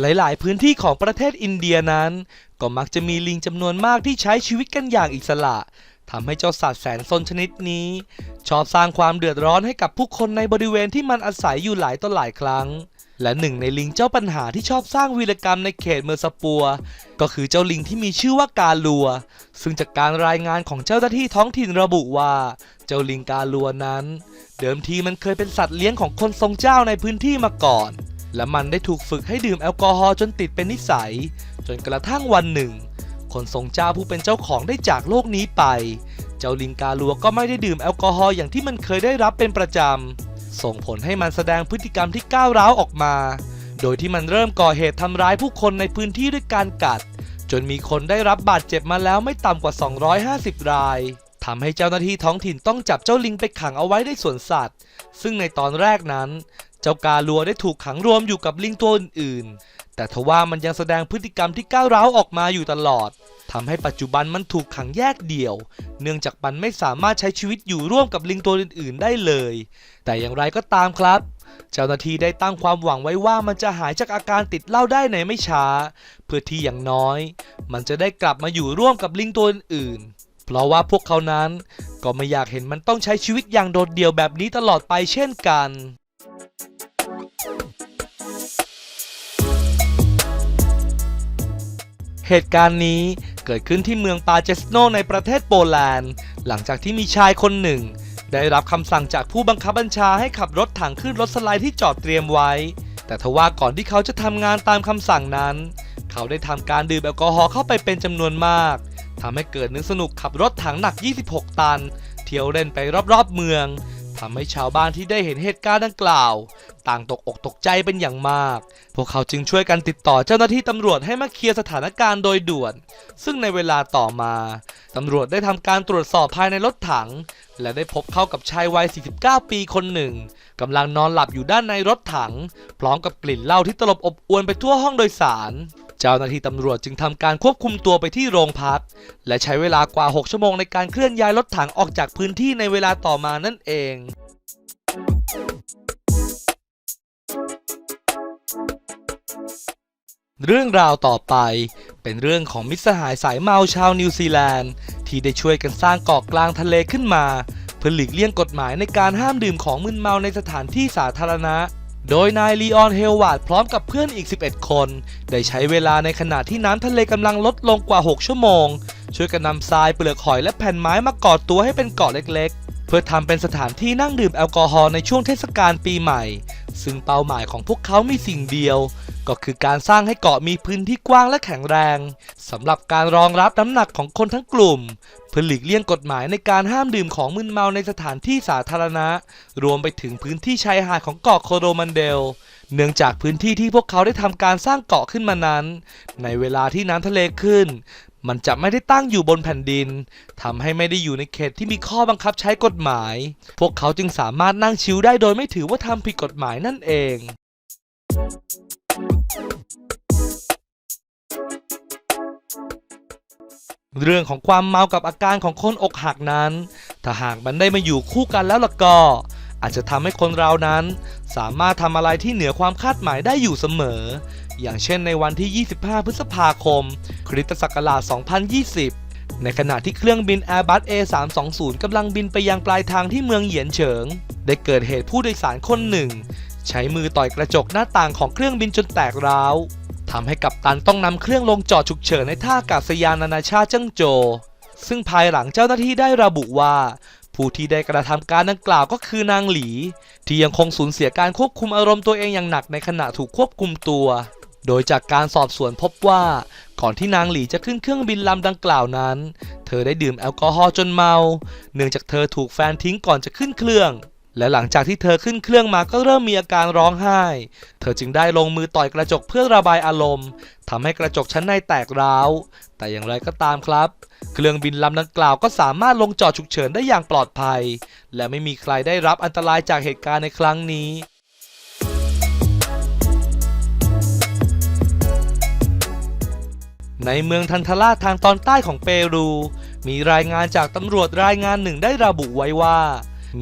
หลาย ๆ พื้นที่ของประเทศอินเดียนั้น ก็มักจะมีลิงจำนวนมากที่ใช้ชีวิตกันอย่างอิสระทำให้เจ้าสัตว์แสนซนชนิดนี้ ชอบสร้างความเดือดร้อนให้กับผู้คนในบริเวณที่มันอาศัยอยู่หลายต่อหลายครั้ง และหนึ่งในลิงเจ้าปัญหาที่ชอบสร้างวีรกรรมในเขตเมอร์สปัว ก็คือเจ้าลิงที่มีชื่อว่ากาลัว ซึ่งจากการรายงานของเจ้าหน้าที่ท้องถิ่นระบุว่า เจ้าลิงกาลัวนั้น เดิมทีมันเคยเป็นสัตว์เลี้ยงของคนทรงเจ้าในพื้นที่มาก่อน และมันได้ถูกฝึกให้ดื่มแอลกอฮอล์จนติดเป็นนิสัย จนกระทั่งวันหนึ่ง คนทรงเจ้าผู้เป็นเจ้าของได้จากโลกนี้ไป เจ้าลิงกาลัวก็ไม่ได้ดื่มแอลกอฮอล์อย่างที่มันเคยได้รับเป็นประจำ ส่งผลให้มันแสดงพฤติกรรมที่ก้าวร้าวออกมา โดยที่มันเริ่มก่อเหตุทำร้ายผู้คนในพื้นที่ด้วยการกัด จนมีคนได้รับบาดเจ็บมาแล้วไม่ต่ำกว่า 250 รายทำให้เจ้าหน้าที่ท้องถิ่นต้องจับเจ้าลิงไปขังเอาไว้ในสวนสัตว์ ซึ่งในตอนแรกนั้น เจ้ากาลัวได้ถูกขังรวมอยู่กับลิงตัวอื่นๆ แต่ทว่ามันยังแสดงพฤติกรรมที่ก้าวร้าวออกมาอยู่ตลอด ทำให้ปัจจุบันมันถูกขังแยกเดี่ยว เนื่องจากมันไม่สามารถใช้ชีวิตอยู่ร่วมกับลิงตัวอื่น ๆ ได้เลย แต่อย่างไรก็ตามครับ เจ้าหน้าที่ได้ตั้งความหวังไว้ว่ามันจะหายจากอาการติดเหล้าได้ในไม่ช้า เพื่อที่อย่างน้อย มันจะได้กลับมาอยู่ร่วมกับลิงตัวอื่นๆเพราะว่าพวกเขานั้นก็ไม่อยากเห็นมันต้องใช้ชีวิตอย่างโดดเดี่ยวแบบนี้ตลอดไปเช่นกันเหตุการณ์นี้ เกิดขึ้นที่เมืองปาเจสโนในประเทศโปแลนด์ หลังจากที่มีชายคนหนึ่ง ได้รับคำสั่งจากผู้บังคับบัญชาให้ขับรถถังขึ้นรถสไลด์ที่จอดเตรียมไว้ แต่ทว่าก่อนที่เขาจะทำงานตามคำสั่งนั้น เขาได้ทำการดื่มแอลกอฮอล์เข้าไปเป็นจำนวนมากทำให้เกิดนึกสนุกขับรถถังหนัก 26 ตัน เที่ยวเล่นไปรอบๆเมือง ทำให้ชาวบ้านที่ได้เห็นเหตุการณ์ดังกล่าว ต่างตกอกตกใจเป็นอย่างมาก พวกเขาจึงช่วยกันติดต่อเจ้าหน้าที่ตำรวจให้มาเคลียร์สถานการณ์โดยด่วน ซึ่งในเวลาต่อมาตำรวจได้ทำการตรวจสอบภายในรถถัง และได้พบเข้ากับชายวัย 49 ปีคนหนึ่งกำลังนอนหลับอยู่ด้านในรถถัง พร้อมกับกลิ่นเหล้าที่ตลบอบอวนไปทั่วห้องโดยสาร เจ้าหน้าที่ตำรวจจึงทำการควบคุมตัวไปที่โรงพัก และใช้เวลากว่า 6 ชั่วโมงในการเคลื่อนย้ายรถถังออกจากพื้นที่ในเวลาต่อมานั่นเองเรื่องราวต่อไปเป็นเรื่องของมิตรสหายสายเมาชาวนิวซีแลนด์ ที่ได้ช่วยกันสร้างเกาะกลางทะเลขึ้นมา เพื่อหลีกเลี่ยงกฎหมายในการห้ามดื่มของมึนเมาในสถานที่สาธารณะ โดยนายลีออนเฮลวาร์ดพร้อมกับเพื่อนอีก 11 คน ได้ใช้เวลาในขณะที่น้ำทะเลกำลังลดลงกว่า 6 ชั่วโมง ช่วยกันนำทรายเปลือกหอยและแผ่นไม้มากอตัวให้เป็นเกาะเล็กๆ เพื่อทำเป็นสถานที่นั่งดื่มแอลกอฮอล์ในช่วงเทศกาลปีใหม่ ซึ่งเป้าหมายของพวกเขามีสิ่งเดียว ก็คือการสร้างให้เกาะมีพื้นที่กว้างและแข็งแรงสำหรับการรองรับน้ำหนักของคนทั้งกลุ่ม เพื่อหลีกเลี่ยงกฎหมายในการห้ามดื่มของมึนเมาในสถานที่สาธารณะ รวมไปถึงพื้นที่ชายหาดของเกาะโคโรมันเดล เนื่องจากพื้นที่ที่พวกเขาได้ทำการสร้างเกาะขึ้นมานั้น ในเวลาที่น้ำทะเลขึ้น มันจะไม่ได้ตั้งอยู่บนแผ่นดินทำให้ไม่ได้อยู่ในเขตที่มีข้อบังคับใช้กฎหมาย พวกเขาจึงสามารถนั่งชิลได้โดยไม่ถือว่าทำผิดกฎหมายนั่นเองเรื่องของความเมากับอาการของคนอกหักนั้น ถ้าหากมันได้มาอยู่คู่กันแล้วล่ะก็ อาจจะทำให้คนเรานั้น สามารถทำอะไรที่เหนือความคาดหมายได้อยู่เสมอ อย่างเช่นในวันที่ 25 พฤษภาคม คริสตศักราช 2020 ในขณะที่เครื่องบิน Airbus A320 กำลังบินไปยังปลายทางที่เมืองเหยียนเฉิง ได้เกิดเหตุผู้โดยสารคนหนึ่ง ใช้มือต่อยกระจกหน้าต่างของเครื่องบินจนแตกร้าวทำให้กัปตันต้องนำเครื่องลงจอดฉุกเฉินในท่าอากาศยานนานาชาติเจิ้งโจวซึ่งภายหลังเจ้าหน้าที่ได้ระบุว่า ผู้ที่ได้กระทำการดังกล่าวก็คือนางหลี ที่ยังคงสูญเสียการควบคุมอารมณ์ตัวเองอย่างหนักในขณะถูกควบคุมตัว โดยจากการสอบสวนพบว่าก่อนที่นางหลีจะขึ้นเครื่องบินลำดังกล่าวนั้น เธอได้ดื่มแอลกอฮอล์จนเมา เนื่องจากเธอถูกแฟนทิ้งก่อนจะขึ้นเครื่อง และหลังจากที่เธอขึ้นเครื่องมาก็เริ่มมีอาการร้องไห้ เธอจึงได้ลงมือต่อยกระจกเพื่อระบายอารมณ์ทำให้กระจกชั้นในแตกร้าว แต่อย่างไรก็ตามครับ เครื่องบินลำดังกล่าวก็สามารถลงจอดฉุกเฉินได้อย่างปลอดภัย และไม่มีใครได้รับอันตรายจากเหตุการณ์ในครั้งนี้ ในเมืองทันทาราทางตอนใต้ของเปรู มีรายงานจากตำรวจรายงานหนึ่งได้ระบุไว้ว่า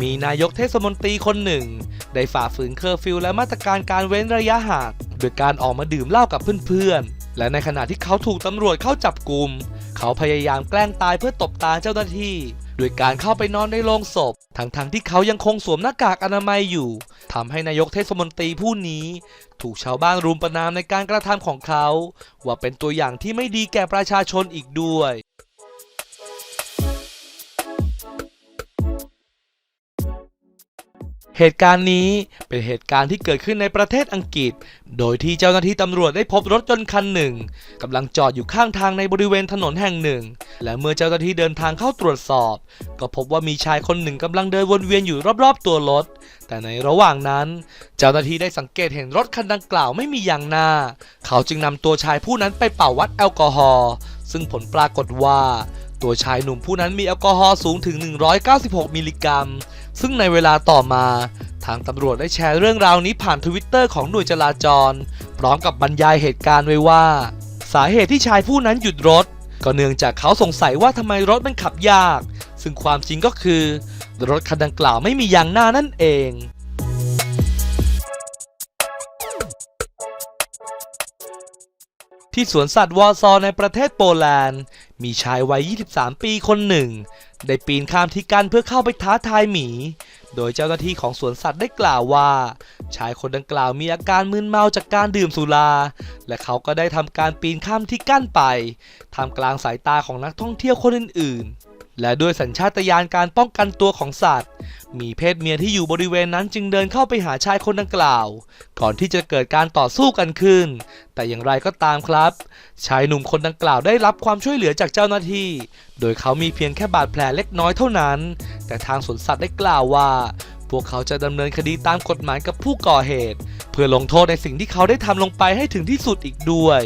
มีนายกเทศมนตรีคนหนึ่ง ได้ฝ่าฝืนเคอร์ฟิวและมาตรการการเว้นระยะห่างโดยการออกมาดื่มเหล้ากับเพื่อนๆ และในขณะที่เขาถูกตำรวจเข้าจับกลุ่ม เขาพยายามแกล้งตายเพื่อตบตาเจ้าหน้าที่ โดยการเข้าไปนอนในโรงศพ ทั้งๆที่เขายังคงสวมหน้ากากอนามัยอยู่ทำให้นายกเทศมนตรีผู้นี้ ถูกชาวบ้านรุมประนามในการกระทำของเขา ว่าเป็นตัวอย่างที่ไม่ดีแก่ประชาชนอีกด้วย เหตุการณ์นี้เป็นเหตุการณ์ที่เกิดขึ้นในประเทศอังกฤษ โดยที่เจ้าหน้าที่ตำรวจได้พบรถยนต์คันหนึ่งกำลังจอดอยู่ข้างทางในบริเวณถนนแห่งหนึ่ง และเมื่อเจ้าหน้าที่เดินทางเข้าตรวจสอบ ก็พบว่ามีชายคนหนึ่งกำลังเดินวนเวียนอยู่รอบๆตัวรถ แต่ในระหว่างนั้น เจ้าหน้าที่ได้สังเกตเห็นรถคันดังกล่าวไม่มียางหน้า เขาจึงนำตัวชายผู้นั้นไปเป่าวัดแอลกอฮอล์ซึ่งผลปรากฏว่าตัวชายหนุ่มผู้นั้นมีแอลกอฮอล์สูงถึง 196 มิลลิกรัม ซึ่งในเวลาต่อมาทางตำรวจได้แชร์เรื่องราวนี้ผ่านทวิตเตอร์ของหน่วยจราจร พร้อมกับบรรยายเหตุการณ์ไว้ว่า สาเหตุที่ชายผู้นั้นหยุดรถ ก็เนื่องจากเขาสงสัยว่าทำไมรถมันขับยาก ซึ่งความจริงก็คือ รถคันดังกล่าวไม่มียางหน้านั่นเองที่สวนสัตว์วอร์ซอในประเทศโปแลนด์ มีชายวัย 23 ปีคนหนึ่ง ได้ปีนข้ามที่กั้นเพื่อเข้าไปท้าทายหมี โดยเจ้าหน้าที่ของสวนสัตว์ได้กล่าวว่า ชายคนดังกล่าวมีอาการมึนเมาจากการดื่มสุรา และเขาก็ได้ทำการปีนข้ามที่กั้นไปทำกลางสายตาของนักท่องเที่ยวคนอื่นๆ และด้วยสัญชาตญาณการป้องกันตัวของสัตว์ มีเพศเมียที่อยู่บริเวณนั้นจึงเดินเข้าไปหาชายคนดังกล่าว ก่อนที่จะเกิดการต่อสู้กันขึ้น แต่อย่างไรก็ตามครับ ชายหนุ่มคนดังกล่าวได้รับความช่วยเหลือจากเจ้าหน้าที่ โดยเขามีเพียงแค่บาดแผลเล็กน้อยเท่านั้น แต่ทางสวนสัตว์ได้กล่าวว่า พวกเขาจะดำเนินคดีตามกฎหมายกับผู้ก่อเหตุ เพื่อลงโทษในสิ่งที่เขาได้ทำลงไปให้ถึงที่สุดอีกด้วย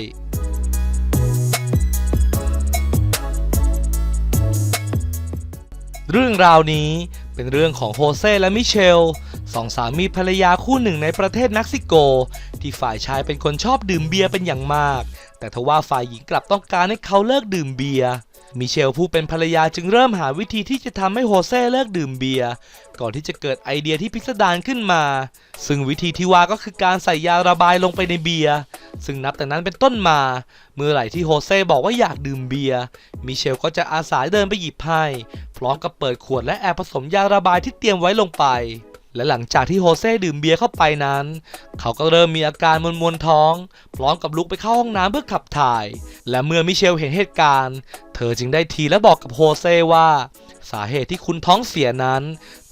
เรื่องราวนี้เป็นเรื่องของโฮเซ่และมิเชลสองสามีภรรยาคู่หนึ่งในประเทศเม็กซิโก ที่ฝ่ายชายเป็นคนชอบดื่มเบียร์เป็นอย่างมาก แต่ทว่าฝ่ายหญิงกลับต้องการให้เขาเลิกดื่มเบียร์มิเชลผู้เป็นภรรยาจึงเริ่มหาวิธีที่จะทำให้โฮเซ่เลิกดื่มเบียร์ก่อนที่จะเกิดไอเดียที่พิสดารขึ้นมา ซึ่งวิธีที่ว่าก็คือการใส่ยาระบายลงไปในเบียร์ ซึ่งนับแต่นั้นเป็นต้นมา เมื่อไหร่ที่โฮเซ่บอกว่าอยากดื่มเบียร์มิเชลก็จะอาสาเดินไปหยิบให้ พร้อมกับเปิดขวดและแอบผสมยาระบายที่เตรียมไว้ลงไป และหลังจากที่โฮเซ่ดื่มเบียร์เข้าไปนั้น เขาก็เริ่มมีอาการมวนๆท้อง พร้อมกับลุกไปเข้าห้องน้ำเพื่อขับถ่าย และเมื่อมิเชลเห็นเหตุการณ์ เธอจึงได้ทีและบอกกับโฮเซ่ว่าสาเหตุที่คุณท้องเสียนั้น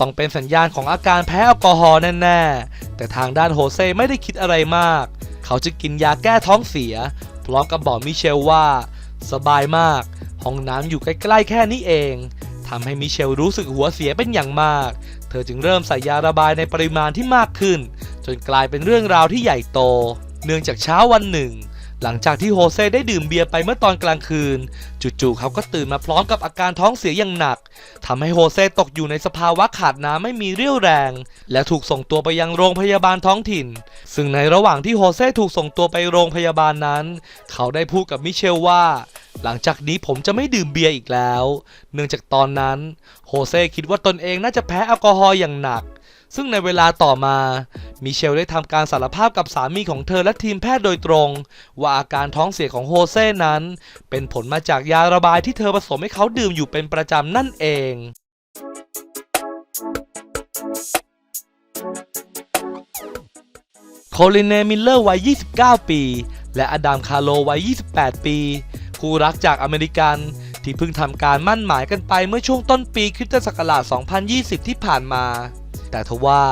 ต้องเป็นสัญญาณของอาการแพ้แอลกอฮอล์แน่ ๆ แต่ทางด้านโฮเซ่ไม่ได้คิดอะไรมาก เขาจึงกินยาแก้ท้องเสีย พร้อมกับบอกมิเชลว่า สบายมาก ห้องน้ำอยู่ใกล้ๆแค่นี้เองทำให้มิเชลรู้สึกหัวเสียเป็นอย่างมาก เธอจึงเริ่มใส่ยาระบายในปริมาณที่มากขึ้น จนกลายเป็นเรื่องราวที่ใหญ่โต เนื่องจากเช้าวันหนึ่ง หลังจากที่โฮเซ่ได้ดื่มเบียร์ไปเมื่อตอนกลางคืน จู่ๆเขาก็ตื่นมาพร้อมกับอาการท้องเสียอย่างหนักทำให้โฮเซ่ตกอยู่ในสภาวะขาดน้ำไม่มีเรี่ยวแรง และถูกส่งตัวไปยังโรงพยาบาลท้องถิ่น ซึ่งในระหว่างที่โฮเซ่ถูกส่งตัวไปโรงพยาบาลนั้น เขาได้พูดกับมิเชลว่า หลังจากนี้ผมจะไม่ดื่มเบียร์อีกแล้ว เนื่องจากตอนนั้นโฮเซ่คิดว่าตนเองน่าจะแพ้แอลกอฮอล์อย่างหนักซึ่งในเวลาต่อมา มิเชลได้ทำการสารภาพกับสามีของเธอและทีมแพทย์โดยตรง ว่าอาการท้องเสียของโฮเซ่นั้น เป็นผลมาจากยาระบายที่เธอผสมให้เขาดื่มอยู่เป็นประจำนั่นเองโคลินเนมิลเลอร์วัย 29 ปี และอดัมคาร์โลวัย 28 ปี คู่รักจากอเมริกัน ที่เพิ่งทำการมั่นหมายกันไปเมื่อช่วงต้นปีคริสตศักราช 2020 ที่ผ่านมา แต่ทว่า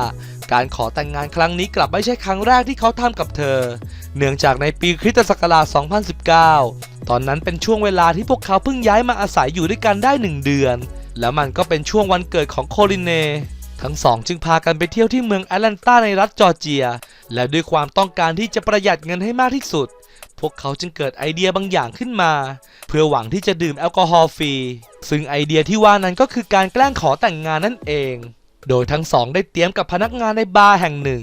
การขอแต่งงานครั้งนี้กลับไม่ใช่ครั้งแรกที่เขาทำกับเธอ เนื่องจากในปีคริสตศักราช 2019 ตอนนั้นเป็นช่วงเวลาที่พวกเขาเพิ่งย้ายมาอาศัยอยู่ด้วยกันได้หนึ่งเดือน แล้วมันก็เป็นช่วงวันเกิดของโคลินเน ทั้งสองจึงพากันไปเที่ยวที่เมืองแอตแลนตาในรัฐจอร์เจีย และด้วยความต้องการที่จะประหยัดเงินให้มากที่สุด พวกเขาจึงเกิดไอเดียบางอย่างขึ้นมา เพื่อหวังที่จะดื่มแอลกอฮอล์ฟรี ซึ่งไอเดียที่ว่านั้นก็คือการแกล้งขอแต่งงานนั่นเอง โดยทั้งสองได้เตรียมกับพนักงานในบาร์แห่งหนึ่ง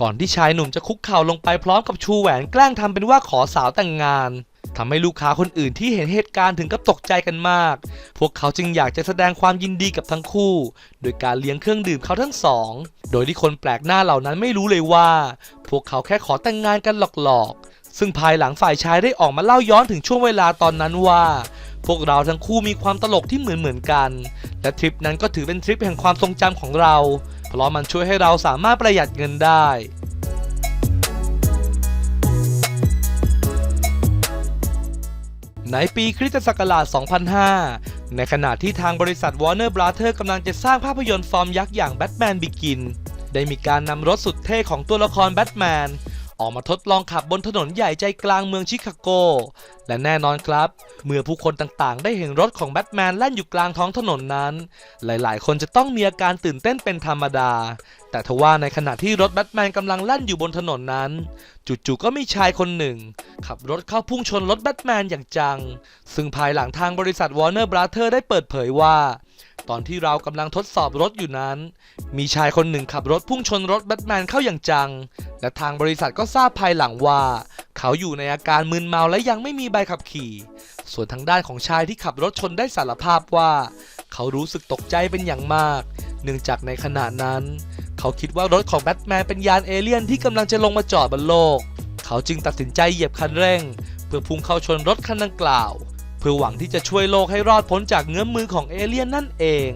ก่อนที่ชายหนุ่มจะคุกเข่าลงไปพร้อมกับชูแหวนแกล้งทำเป็นว่าขอสาวแต่งงานทำให้ลูกค้าคนอื่นที่เห็นเหตุการณ์ถึงกับตกใจกันมาก พวกเขาจึงอยากจะแสดงความยินดีกับทั้งคู่ โดยการเลี้ยงเครื่องดื่มเขาทั้งสอง โดยที่คนแปลกหน้าเหล่านั้นไม่รู้เลยว่า พวกเขาแค่ขอแต่งงานกันหลอกๆ ซึ่งภายหลังฝ่ายชายได้ออกมาเล่าย้อนถึงช่วงเวลาตอนนั้นว่า พวกเราทั้งคู่มีความตลกที่เหมือนเหมือนๆกัน และทริปนั้นก็ถือเป็นทริปแห่งความทรงจำของเรา เพราะมันช่วยให้เราสามารถประหยัดเงินได้ในปีคริสตศักราช 2005 ในขณะที่ทางบริษัท Warner Brothers กำลังจะสร้างภาพยนตร์ฟอร์มยักษ์อย่าง Batman Begin ได้มีการนำรถสุดเท่ของตัวละครแบทแมน ออกมาทดลองขับบนถนนใหญ่ใจกลางเมืองชิคาโก และแน่นอนครับ เมื่อผู้คนต่างๆ ได้เห็นรถของแบทแมนแล่นอยู่กลางท้องถนนนั้น หลายๆ คนจะต้องมีอาการตื่นเต้นเป็นธรรมดา แต่ทว่าในขณะที่รถแบทแมนกำลังแล่นอยู่บนถนนนั้น จู่ๆก็มีชายคนหนึ่ง ขับรถเข้าพุ่งชนรถแบทแมนอย่างจัง ซึ่งภายหลังทางบริษัท Warner Brothers ได้เปิดเผยว่า ตอนที่เรากำลังทดสอบรถอยู่นั้น มีชายคนหนึ่งขับรถพุ่งชนรถแบทแมนเข้าอย่างจัง และทางบริษัทก็ทราบภายหลังว่า เขาอยู่ในอาการมึนเมาและยังไม่มีใบขับขี่ ส่วนทางด้านของชายที่ขับรถชนได้สารภาพว่า เขารู้สึกตกใจเป็นอย่างมาก เนื่องจากในขณะนั้น เขาคิดว่ารถของแบทแมนเป็นยานเอเลี่ยนที่กำลังจะลงมาจอดบนโลก เขาจึงตัดสินใจเหยียบคันเร่ง เพื่อพุ่งเข้าชนรถคันดังกล่าว เพื่อหวังที่จะช่วยโลกให้รอดพ้นจากเงื้อมมือของเอเลี่ยนนั่นเอง